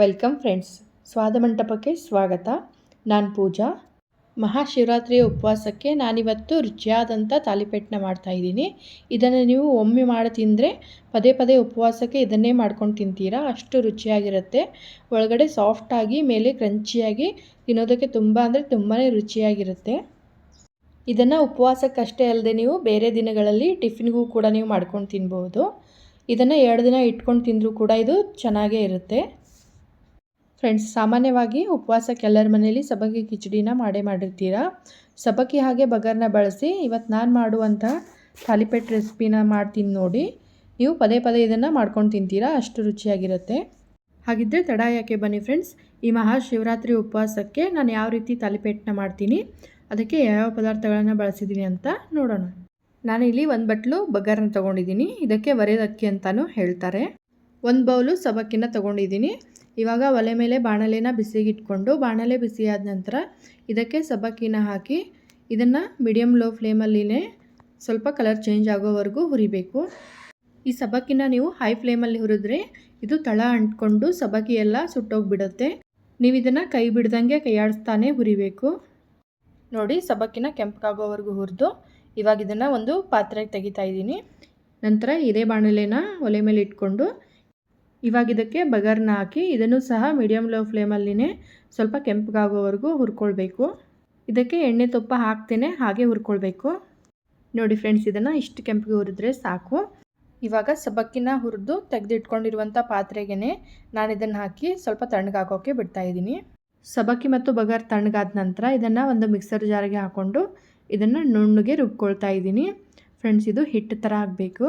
Welcome friends ಸ್ವಾದ ಮಂಟಪಕ್ಕೆ ಸ್ವಾಗತ. ನಾನು ಪೂಜಾ. ಮಹಾಶಿವರಾತ್ರಿಯ ಉಪವಾಸಕ್ಕೆ ನಾನಿವತ್ತು ರುಚಿಯಾದಂಥ ತಾಲಿಪೆಟ್ಟನ್ನ ಮಾಡ್ತಾಯಿದ್ದೀನಿ ಇದನ್ನು ನೀವು ಒಮ್ಮೆ ಮಾಡಿ ತಿಂದರೆ ಪದೇ ಪದೇ ಉಪವಾಸಕ್ಕೆ ಇದನ್ನೇ ಮಾಡ್ಕೊಂಡು ತಿಂತೀರಾ? ಅಷ್ಟು ರುಚಿಯಾಗಿರುತ್ತೆ. ಒಳಗಡೆ ಸಾಫ್ಟಾಗಿ ಮೇಲೆ ಕ್ರಂಚಿಯಾಗಿ ತಿನ್ನೋದಕ್ಕೆ ತುಂಬ ಅಂದರೆ ತುಂಬಾ ರುಚಿಯಾಗಿರುತ್ತೆ. ಇದನ್ನು ಉಪವಾಸಕ್ಕಷ್ಟೇ ಅಲ್ಲದೆ ನೀವು ಬೇರೆ ದಿನಗಳಲ್ಲಿ ಟಿಫಿನ್ಗೂ ಕೂಡ ನೀವು ಮಾಡ್ಕೊಂಡು ತಿನ್ಬೋದು. ಇದನ್ನು ಎರಡು ದಿನ ಇಟ್ಕೊಂಡು ತಿಂದರೂ ಕೂಡ ಇದು ಚೆನ್ನಾಗೇ ಇರುತ್ತೆ. ಫ್ರೆಂಡ್ಸ್ ಸಾಮಾನ್ಯವಾಗಿ ಉಪವಾಸಕ್ಕೆ ಎಲ್ಲರ ಮನೇಲಿ ಸಬ್ಬಕ್ಕಿ ಕಿಚಡಿನ ಮಾಡೇ ಮಾಡಿರ್ತೀರ? ಸಬ್ಬಕ್ಕಿ ಹಾಗೆ ಬಗರ್ನ ಬಳಸಿ ಇವತ್ತು ನಾನು ಮಾಡುವಂಥ ಥಾಲಿಪೇಟ್ ರೆಸಿಪಿನ ಮಾಡ್ತೀನಿ ನೋಡಿ. ನೀವು ಪದೇ ಪದೇ ಇದನ್ನು ಮಾಡ್ಕೊಂಡು ತಿಂತೀರಾ? ಅಷ್ಟು ರುಚಿಯಾಗಿರುತ್ತೆ. ಹಾಗಿದ್ದರೆ ತಡ ಯಾಕೆ ಬನ್ನಿ ಫ್ರೆಂಡ್ಸ್ ಈ ಮಹಾಶಿವರಾತ್ರಿ ಉಪವಾಸಕ್ಕೆ ನಾನು ಯಾವ ರೀತಿ ತಾಲಿಪೇಟ್ನ ಮಾಡ್ತೀನಿ, ಅದಕ್ಕೆ ಯಾವ್ಯಾವ ಪದಾರ್ಥಗಳನ್ನು ಬಳಸಿದ್ದೀನಿ ಅಂತ ನೋಡೋಣ. ನಾನು ಇಲ್ಲಿ ಒಂದು ಬಟ್ಲು ಬಗರ್ನ ತೊಗೊಂಡಿದ್ದೀನಿ ಇದಕ್ಕೆ ಒರೆದಕ್ಕಿ ಅಂತಲೂ ಹೇಳ್ತಾರೆ. ಒಂದು ಬೌಲು ಸಬಕ್ಕಿನ ತೊಗೊಂಡಿದ್ದೀನಿ ಇವಾಗ ಒಲೆ ಮೇಲೆ ಬಾಣಲೆನ ಬಿಸಿಗಿಟ್ಕೊಂಡು ಬಾಣಲೆ ಬಿಸಿಯಾದ ನಂತರ ಇದಕ್ಕೆ ಸಬ್ಬಕ್ಕಿನ ಹಾಕಿ ಇದನ್ನು ಮೀಡಿಯಮ್ ಲೋ ಫ್ಲೇಮಲ್ಲಿನೇ ಸ್ವಲ್ಪ ಕಲರ್ ಚೇಂಜ್ ಆಗೋವರೆಗೂ ಹುರಿಬೇಕು. ಈ ಸಬ್ಬಕ್ಕಿನ ನೀವು ಹೈ ಫ್ಲೇಮಲ್ಲಿ ಹುರಿದ್ರೆ ಇದು ತಳ ಅಂಟ್ಕೊಂಡು ಸಬ್ಬಕ್ಕಿ ಎಲ್ಲ ಸುಟ್ಟೋಗಿಬಿಡುತ್ತೆ. ನೀವು ಇದನ್ನು ಕೈ ಬಿಡ್ದಂಗೆ ಕೈಯಾಡಿಸ್ತಾನೆ ಹುರಿಬೇಕು. ನೋಡಿ ಸಬ್ಬಕ್ಕಿನ ಕೆಂಪಗಾಗೋವರೆಗೂ ಹುರಿದು ಇವಾಗ ಇದನ್ನು ಒಂದು ಪಾತ್ರೆಗೆ ತೆಗಿತಾ ಇದ್ದೀನಿ. ನಂತರ ಇದೇ ಬಾಣಲೆನ ಒಲೆ ಮೇಲೆ ಇಟ್ಕೊಂಡು ಇವಾಗ ಇದಕ್ಕೆ ಬಗರ್ನ ಹಾಕಿ ಇದನ್ನು ಸಹ ಮೀಡಿಯಮ್ ಲೋ ಫ್ಲೇಮಲ್ಲಿನೇ ಸ್ವಲ್ಪ ಕೆಂಪಗಾಗೋವರೆಗೂ ಹುರ್ಕೊಳ್ಬೇಕು. ಇದಕ್ಕೆ ಎಣ್ಣೆ ತುಪ್ಪ ಹಾಕ್ತೇನೆ, ಹಾಗೆ ಹುರ್ಕೊಳ್ಬೇಕು. ನೋಡಿ ಫ್ರೆಂಡ್ಸ್ ಇದನ್ನು ಇಷ್ಟು ಕೆಂಪಿಗೆ ಹುರಿದ್ರೆ ಸಾಕು. ಇವಾಗ ಸಬ್ಬಕ್ಕಿನ ಹುರಿದು ತೆಗೆದಿಟ್ಕೊಂಡಿರುವಂಥ ಪಾತ್ರೆಗೆ ನಾನು ಇದನ್ನು ಹಾಕಿ ಸ್ವಲ್ಪ ತಣ್ಣಗಾಕೋಕ್ಕೆ ಬಿಡ್ತಾಯಿದ್ದೀನಿ ಸಬಕ್ಕಿ ಮತ್ತು ಬಗರ್ ತಣ್ಣಗಾದ ನಂತರ ಇದನ್ನು ಒಂದು ಮಿಕ್ಸರ್ ಜಾರಿಗೆ ಹಾಕ್ಕೊಂಡು ಇದನ್ನು ನುಣ್ಣಗೆ ರುಬ್ಕೊಳ್ತಾ ಇದ್ದೀನಿ. ಫ್ರೆಂಡ್ಸ್ ಇದು ಹಿಟ್ಟು ಥರ ಆಗಬೇಕು.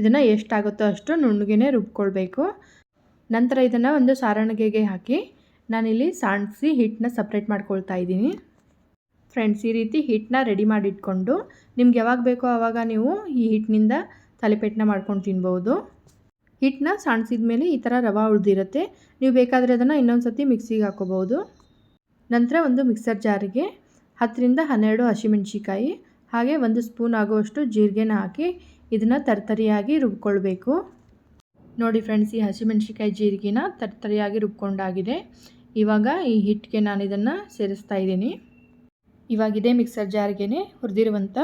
ಇದನ್ನು ಎಷ್ಟಾಗುತ್ತೋ ಅಷ್ಟು ನುಣ್ಣಗೆ ರುಬ್ಕೊಳ್ಬೇಕು. ನಂತರ ಇದನ್ನು ಒಂದು ಸಾರಣಿಗೆಗೆ ಹಾಕಿ ನಾನಿಲ್ಲಿ ಸಾಣಿಸಿ ಹಿಟ್ಟನ್ನ ಸಪ್ರೇಟ್ ಮಾಡ್ಕೊಳ್ತಾ ಇದ್ದೀನಿ. ಫ್ರೆಂಡ್ಸ್ ಈ ರೀತಿ ಹಿಟ್ಟನ್ನ ರೆಡಿ ಮಾಡಿಟ್ಕೊಂಡು ನಿಮ್ಗೆ ಯಾವಾಗ ಬೇಕೋ ಆವಾಗ ನೀವು ಈ ಹಿಟ್ಟಿನಿಂದ ತಲೆಪೆಟ್ಟನ್ನ ಮಾಡ್ಕೊಂಡು ತಿನ್ಬೋದು. ಹಿಟ್ಟನ್ನ ಸಾಣಿಸಿದ ಮೇಲೆ ಈ ಥರ ರವೆ ಉಳಿದಿರುತ್ತೆ. ನೀವು ಬೇಕಾದರೆ ಅದನ್ನು ಇನ್ನೊಂದು ಸತಿ ಮಿಕ್ಸಿಗೆ ಹಾಕೋಬೋದು ನಂತರ ಒಂದು ಮಿಕ್ಸರ್ ಜಾರಿಗೆ ಹತ್ತರಿಂದ ಹನ್ನೆರಡು ಹಸಿಮೆಣ್ಸಿಕಾಯಿ ಹಾಗೆ ಒಂದು ಸ್ಪೂನ್ ಆಗುವಷ್ಟು ಜೀರಿಗೆನ ಹಾಕಿ ಇದನ್ನು ತರ್ತರಿಯಾಗಿ ರುಬ್ಕೊಳ್ಬೇಕು. ನೋಡಿ ಫ್ರೆಂಡ್ಸ್, ಈ ಹಸಿಮೆಣ್ಸಿಕಾಯಿ ಜೀರಿಗೆನ ತರ್ತರಿಯಾಗಿ ರುಬ್ಕೊಂಡಾಗಿದೆ. ಇವಾಗ ಈ ಹಿಟ್ಟಿಗೆ ನಾನು ಇದನ್ನು ಸೇರಿಸ್ತಾ ಇದ್ದೀನಿ. ಇವಾಗ ಇದೇ ಮಿಕ್ಸರ್ ಜಾರ್ಗೆ ಹುರಿದಿರುವಂಥ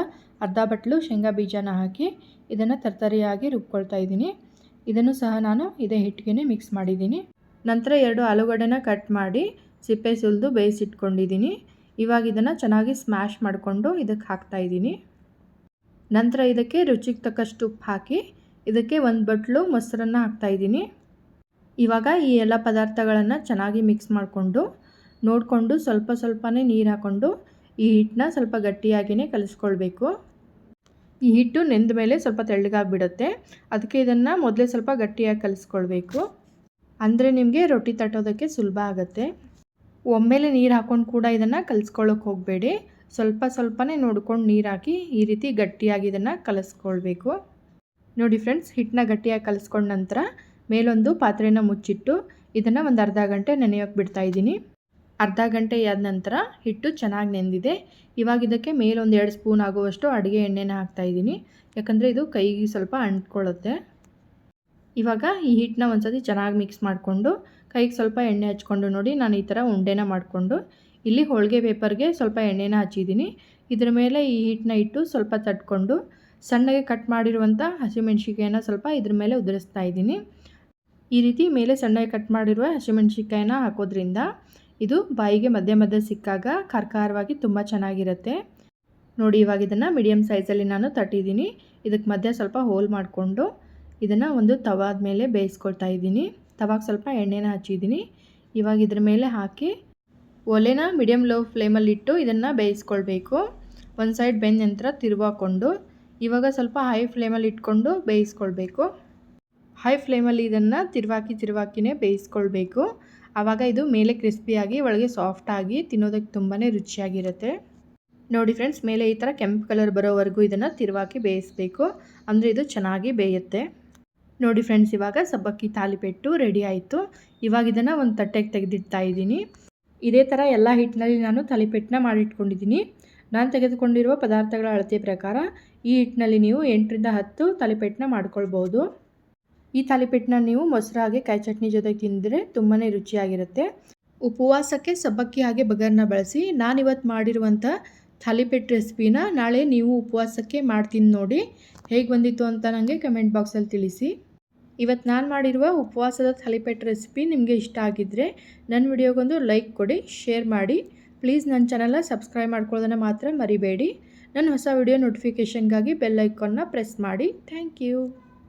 ಅರ್ಧ ಬಟ್ಲು ಶೇಂಗಾ ಬೀಜನ ಹಾಕಿ ಇದನ್ನು ತರ್ತರಿಯಾಗಿ ರುಬ್ಕೊಳ್ತಾ ಇದ್ದೀನಿ. ಇದನ್ನು ಸಹ ನಾನು ಇದೇ ಹಿಟ್ಟಿಗೆ ಮಿಕ್ಸ್ ಮಾಡಿದ್ದೀನಿ. ನಂತರ ಎರಡು ಆಲೂಗಡ್ಡೆನ ಕಟ್ ಮಾಡಿ ಸಿಪ್ಪೆ ಸುಲಿದು ಬೇಯಿಸಿಟ್ಕೊಂಡಿದ್ದೀನಿ. ಇವಾಗ ಇದನ್ನು ಚೆನ್ನಾಗಿ ಸ್ಮ್ಯಾಶ್ ಮಾಡಿಕೊಂಡು ಇದಕ್ಕೆ ಹಾಕ್ತಾ ಇದ್ದೀನಿ. ನಂತರ ಇದಕ್ಕೆ ರುಚಿಗೆ ತಕ್ಕಷ್ಟು ಉಪ್ಪು ಹಾಕಿ ಇದಕ್ಕೆ ಒಂದು ಬಟ್ಲು ಮೊಸರನ್ನು ಹಾಕ್ತಾಯಿದ್ದೀನಿ ಇವಾಗ ಈ ಎಲ್ಲ ಪದಾರ್ಥಗಳನ್ನು ಚೆನ್ನಾಗಿ ಮಿಕ್ಸ್ ಮಾಡಿಕೊಂಡು, ನೋಡಿಕೊಂಡು ಸ್ವಲ್ಪ ಸ್ವಲ್ಪನೇ ನೀರು ಹಾಕ್ಕೊಂಡು ಈ ಹಿಟ್ಟನ್ನ ಸ್ವಲ್ಪ ಗಟ್ಟಿಯಾಗಿಯೇ ಕಲಿಸ್ಕೊಳ್ಬೇಕು. ಈ ಹಿಟ್ಟು ನೆಂದ ಮೇಲೆ ಸ್ವಲ್ಪ ತೆಳ್ಳಗಾಗಿಬಿಡುತ್ತೆ. ಅದಕ್ಕೆ ಇದನ್ನು ಮೊದಲೇ ಸ್ವಲ್ಪ ಗಟ್ಟಿಯಾಗಿ ಕಲಿಸ್ಕೊಳ್ಬೇಕು. ಅಂದರೆ ನಿಮಗೆ ರೊಟ್ಟಿ ತಟ್ಟೋದಕ್ಕೆ ಸುಲಭ ಆಗುತ್ತೆ. ಒಮ್ಮೆಲೆ ನೀರು ಹಾಕ್ಕೊಂಡು ಕೂಡ ಇದನ್ನು ಕಲಿಸ್ಕೊಳ್ಳೋಕೆ ಹೋಗಬೇಡಿ. ಸ್ವಲ್ಪ ಸ್ವಲ್ಪನೇ ನೋಡ್ಕೊಂಡು ನೀರಾಕಿ ಈ ರೀತಿ ಗಟ್ಟಿಯಾಗಿ ಇದನ್ನು ಕಲಿಸ್ಕೊಳ್ಬೇಕು. ನೋಡಿ ಫ್ರೆಂಡ್ಸ್, ಹಿಟ್ಟನ್ನ ಗಟ್ಟಿಯಾಗಿ ಕಲಿಸ್ಕೊಂಡ ನಂತರ ಮೇಲೊಂದು ಪಾತ್ರೆನ ಮುಚ್ಚಿಟ್ಟು ಇದನ್ನು ಒಂದು ಅರ್ಧ ಗಂಟೆ ನೆನೆಯೋಕೆ ಬಿಡ್ತಾ ಇದ್ದೀನಿ. ಅರ್ಧ ಗಂಟೆ ಆದ ನಂತರ ಹಿಟ್ಟು ಚೆನ್ನಾಗಿ ನೆಂದಿದೆ. ಇವಾಗ ಇದಕ್ಕೆ ಮೇಲೊಂದು ಎರಡು ಸ್ಪೂನ್ ಆಗುವಷ್ಟು ಅಡುಗೆ ಎಣ್ಣೆನ ಹಾಕ್ತಾಯಿದ್ದೀನಿ ಯಾಕಂದರೆ ಇದು ಕೈಗೆ ಸ್ವಲ್ಪ ಅಂಟ್ಕೊಳ್ಳುತ್ತೆ. ಇವಾಗ ಈ ಹಿಟ್ಟನ್ನ ಒಂದು ಸತಿ ಚೆನ್ನಾಗಿ ಮಿಕ್ಸ್ ಮಾಡಿಕೊಂಡು ಕೈಗೆ ಸ್ವಲ್ಪ ಎಣ್ಣೆ ಹಚ್ಕೊಂಡು ನೋಡಿ ನಾನು ಈ ಥರ ಉಂಡೆನ ಮಾಡಿಕೊಂಡು ಇಲ್ಲಿ ಹೋಳಿಗೆ ಪೇಪರ್ಗೆ ಸ್ವಲ್ಪ ಎಣ್ಣೆನ ಹಚ್ಚಿದ್ದೀನಿ. ಇದರ ಮೇಲೆ ಈ ಹಿಟ್ಟನ್ನ ಇಟ್ಟು ಸ್ವಲ್ಪ ತಟ್ಕೊಂಡು ಸಣ್ಣಗೆ ಕಟ್ ಮಾಡಿರುವಂಥ ಹಸಿಮೆಣ್ಸಿಕಾಯಿನ ಸ್ವಲ್ಪ ಇದ್ರ ಮೇಲೆ ಉದುರಿಸ್ತಾ ಇದ್ದೀನಿ. ಈ ರೀತಿ ಮೇಲೆ ಸಣ್ಣಗೆ ಕಟ್ ಮಾಡಿರುವ ಹಸಿಮೆಣ್ಸಿಕಾಯಿನ ಹಾಕೋದ್ರಿಂದ ಇದು ಬಾಯಿಗೆ ಮಧ್ಯ ಮಧ್ಯೆ ಸಿಕ್ಕಾಗ ಖಾರಖಾರವಾಗಿ ತುಂಬ ಚೆನ್ನಾಗಿರುತ್ತೆ. ನೋಡಿ, ಇವಾಗ ಇದನ್ನು ಮೀಡಿಯಮ್ ಸೈಜಲ್ಲಿ ನಾನು ತಟ್ಟಿದ್ದೀನಿ. ಇದಕ್ಕೆ ಮಧ್ಯೆ ಸ್ವಲ್ಪ ಹೋಲ್ ಮಾಡಿಕೊಂಡು ಇದನ್ನು ಒಂದು ತವಾದ ಮೇಲೆ ಬೇಯಿಸ್ಕೊಳ್ತಾ ಇದ್ದೀನಿ. ತವಾಗ ಸ್ವಲ್ಪ ಎಣ್ಣೆನ ಹಚ್ಚಿದ್ದೀನಿ. ಇವಾಗ ಇದ್ರ ಮೇಲೆ ಹಾಕಿ ಒಲೆನ ಮೀಡಿಯಮ್ ಲೋ ಫ್ಲೇಮಲ್ಲಿಟ್ಟು ಇದನ್ನು ಬೇಯಿಸ್ಕೊಳ್ಬೇಕು. ಒಂದು ಸೈಡ್ ಬೆಂದ ನಂತರ ತಿರುವಾಕೊಂಡು ಇವಾಗ ಸ್ವಲ್ಪ ಹೈ ಫ್ಲೇಮಲ್ಲಿ ಇಟ್ಕೊಂಡು ಬೇಯಿಸ್ಕೊಳ್ಬೇಕು. ಹೈ ಫ್ಲೇಮಲ್ಲಿ ಇದನ್ನು ತಿರುವಾಕಿ ತಿರುವಾಕಿನೇ ಬೇಯಿಸ್ಕೊಳ್ಬೇಕು. ಆವಾಗ ಇದು ಮೇಲೆ ಕ್ರಿಸ್ಪಿಯಾಗಿ ಒಳಗೆ ಸಾಫ್ಟಾಗಿ ತಿನ್ನೋದಕ್ಕೆ ತುಂಬಾ ರುಚಿಯಾಗಿರುತ್ತೆ. ನೋಡಿ ಫ್ರೆಂಡ್ಸ್ ಮೇಲೆ ಈ ಥರ ಕೆಂಪು ಕಲರ್ ಬರೋವರೆಗೂ ಇದನ್ನು ತಿರುವಾಕಿ ಬೇಯಿಸಬೇಕು. ಅಂದರೆ ಇದು ಚೆನ್ನಾಗಿ ಬೇಯುತ್ತೆ. ನೋಡಿ ಫ್ರೆಂಡ್ಸ್ ಇವಾಗ ಸಬ್ಬಕ್ಕಿ ತಾಲಿಪೆಟ್ಟು ರೆಡಿ ಆಯಿತು. ಇವಾಗ ಇದನ್ನು ಒಂದು ತಟ್ಟೆಗೆ ತೆಗೆದಿಡ್ತಾ ಇದ್ದೀನಿ. ಇದೇ ಥರ ಎಲ್ಲ ಹಿಟ್ಟಿನಲ್ಲಿ ನಾನು ತಲೆಪೆಟ್ಟನ್ನ ಮಾಡಿಟ್ಕೊಂಡಿದ್ದೀನಿ. ನಾನು ತೆಗೆದುಕೊಂಡಿರುವ ಪದಾರ್ಥಗಳ ಅಳತೆ ಪ್ರಕಾರ ಈ ಹಿಟ್ಟಿನಲ್ಲಿ ನೀವು ಎಂಟರಿಂದ ಹತ್ತು ತಲೆಪೆಟ್ಟನ್ನ ಮಾಡ್ಕೊಳ್ಬೋದು ಈ ತಾಲಿಪೆಟ್ಟನ್ನ ನೀವು ಮೊಸರು ಹಾಗೆ ಕಾಯಿ ಚಟ್ನಿ ಜೊತೆ ತಿಂದರೆ ತುಂಬಾ ರುಚಿಯಾಗಿರುತ್ತೆ. ಉಪವಾಸಕ್ಕೆ ಸಬ್ಬಕ್ಕಿ ಹಾಗೆ ಬಗರ್ನ ಬಳಸಿ ನಾನಿವತ್ತು ಮಾಡಿರುವಂಥ ಥಾಲಿಪೆಟ್ಟು ರೆಸಿಪಿನ ನಾಳೆ ನೀವು ಉಪವಾಸಕ್ಕೆ ಮಾಡ್ತೀನಿ ನೋಡಿ. ಹೇಗೆ ಬಂದಿತ್ತು ಅಂತ ನನಗೆ ಕಮೆಂಟ್ ಬಾಕ್ಸಲ್ಲಿ ತಿಳಿಸಿ. ಇವತ್ತು ನಾನು ಮಾಡಿರುವ ಉಪವಾಸದ ಥಲಿಪೆಟ್ ರೆಸಿಪಿ ನಿಮಗೆ ಇಷ್ಟ ಆಗಿದ್ದರೆ ನನ್ನ ವಿಡಿಯೋಗೊಂದು ಲೈಕ್ ಕೊಡಿ, ಶೇರ್ ಮಾಡಿ. ಪ್ಲೀಸ್ ನನ್ನ ಚಾನಲ್ನ ಸಬ್ಸ್ಕ್ರೈಬ್ ಮಾಡ್ಕೊಳ್ಳೋದನ್ನು ಮಾತ್ರ ಮರಿಬೇಡಿ. ನನ್ನ ಹೊಸ ವಿಡಿಯೋ ನೋಟಿಫಿಕೇಷನ್ಗಾಗಿ ಬೆಲ್ ಐಕಾನ್ನ ಪ್ರೆಸ್ ಮಾಡಿ. Thank you.